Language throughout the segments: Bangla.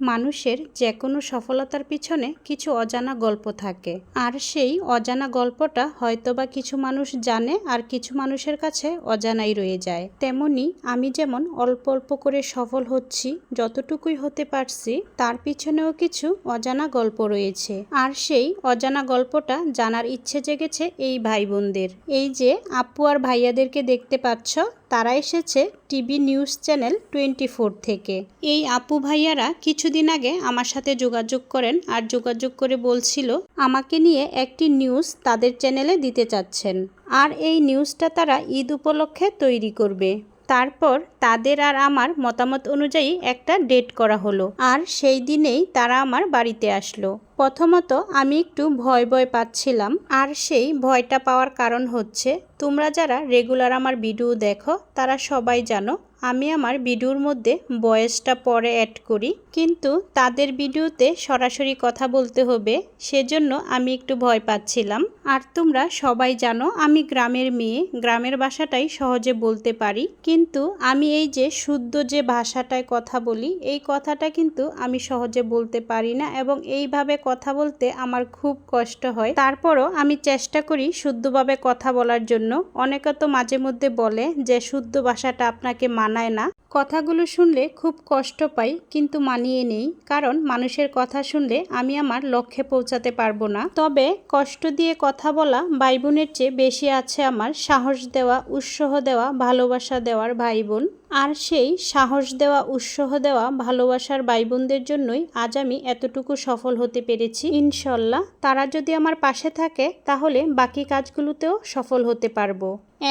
মানুষের যে কোনো সফলতার পিছনে কিছু অজানা গল্প থাকে। আর সেই অজানা গল্পটা হয়তোবা কিছু মানুষ জানে আর কিছু মানুষের কাছে অজানাই রয়ে যায়। তেমনি আমি যেমন অল্প অল্প করে সফল হচ্ছি, যতটুকুই হতে পারছি, তার পিছনেও কিছু অজানা গল্প রয়েছে। আর সেই অজানা গল্পটা জানার ইচ্ছে জেগেছে এই ভাই বোনদের এই যে আপু আর ভাইয়াদেরকে দেখতে পাচ্ছ, তারা এসেছে TV news channel twenty four থেকে। এই আপু ভাইয়ারা কিছুদিন আগে আমার সাথে যোগাযোগ করেন আর যোগাযোগ করে বলছিল, আমাকে নিয়ে একটি নিউজ তাদের চ্যানেলে দিতে চাচ্ছেন। আর এই নিউজটা তারা ঈদ উপলক্ষে তৈরি করবে। তারপর তাদের আর আমার মতামত অনুযায়ী একটা ডেট করা হলো। আর সেই দিনেই তারা আমার বাড়িতে আসলো। প্রথমত আমি একটু ভয় ভয় পাচ্ছিলাম। আর সেই ভয়টা পাওয়ার কারণ হচ্ছে, তোমরা যারা রেগুলার আমার ভিডিও দেখো, তারা সবাই জানো আমি আমার ভিডিওর মধ্যে বয়েসটা পরে অ্যাড করি, কিন্তু তাদের ভিডিওতে সরাসরি কথা বলতে হবে, সেজন্য আমি একটু ভয় পাচ্ছিলাম। আর তোমরা সবাই জানো, আমি গ্রামের মেয়ে, গ্রামের ভাষাটাই সহজে বলতে পারি, কিন্তু আমি এই যে শুদ্ধ যে ভাষাটায় কথা বলি, এই কথাটা কিন্তু আমি সহজে বলতে পারি না এবং এইভাবে কথা বলতে আমার খুব কষ্ট হয়। তারপরও আমি চেষ্টা করি শুদ্ধভাবে কথা বলার জন্য। অনেকে তো মাঝে মধ্যে বলে যে শুদ্ধ ভাষাটা আপনাকে মানায় না। কথাগুলো শুনলে খুব কষ্ট পাই, কিন্তু মানিয়ে নেই, কারণ মানুষের কথা শুনলে আমি আমার লক্ষ্যে পৌঁছাতে পারব না। তবে কষ্ট দিয়ে কথা বলা ভাই বোনের চেয়ে বেশি আছে আমার সাহস দেওয়া, উৎসাহ দেওয়া, ভালোবাসা দেওয়ার ভাই বোন আর সেই সাহস দেওয়া, উৎসাহ দেওয়া, ভালোবাসার ভাই বোনদের জন্যই আজ আমি এতটুকু সফল হতে পেরেছি। ইনশাল্লাহ তারা যদি আমার পাশে থাকে, তাহলে বাকি কাজগুলোতেও সফল হতে পারব।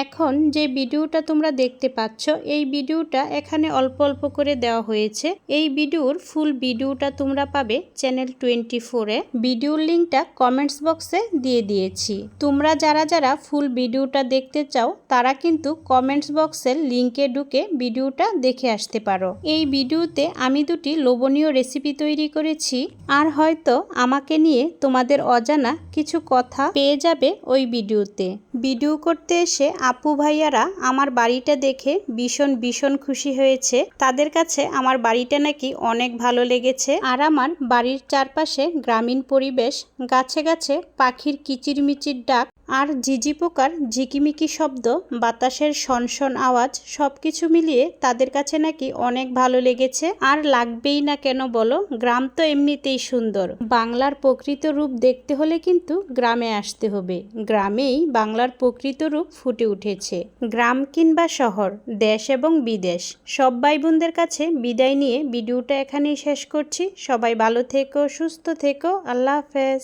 এখন যে ভিডিওটা তোমরা দেখতে পাচ্ছ, এই ভিডিওটা এখানে অল্প অল্প করে দেওয়া হয়েছে। এই ভিডিওর ফুল ভিডিওটা তোমরা পাবে চ্যানেল টোয়েন্টি ফোরে ভিডিওর লিঙ্কটা কমেন্টস বক্সে দিয়ে দিয়েছি। তোমরা যারা যারা ফুল ভিডিওটা দেখতে চাও, তারা কিন্তু কমেন্টস বক্সের লিঙ্কে ঢুকে ভিডিওটা দেখে আসতে পারো। এই ভিডিওতে আমি দুটি লোভনীয় রেসিপি তৈরি করেছি আর হয়তো আমাকে নিয়ে তোমাদের অজানা কিছু কথা পেয়ে যাবে ওই ভিডিওতে। ভিডিও করতে এসে আপু ভাইয়ারা আমার বাড়িটা দেখে ভীষণ ভীষণ খুশি হয়েছে। তাদের কাছে আমার বাড়িটা নাকি অনেক ভালো লেগেছে আর আমার বাড়ির চারপাশে গ্রামীণ পরিবেশ, গাছে গাছে পাখির কিচিরমিচির ডাক আর ঝিঝি পোকার ঝিকিমিকি শব্দ, বাতাসের সনসন আওয়াজ সব কিছু মিলিয়ে তাদের কাছে নাকি অনেক ভালো লেগেছে। আর লাগবেই না কেন বলো, গ্রাম তো এমনিতেই সুন্দর। বাংলার প্রকৃত রূপ দেখতে হলে কিন্তু গ্রামে আসতে হবে। গ্রামেই বাংলার প্রকৃত রূপ ফুটে উঠেছে। গ্রাম কিংবা শহর, দেশ এবং বিদেশ, সব ভাই বোনদের কাছে বিদায় নিয়ে ভিডিওটা এখানেই শেষ করছি। সবাই ভালো থেকো, সুস্থ থেকো, আল্লাহ হাফেজ।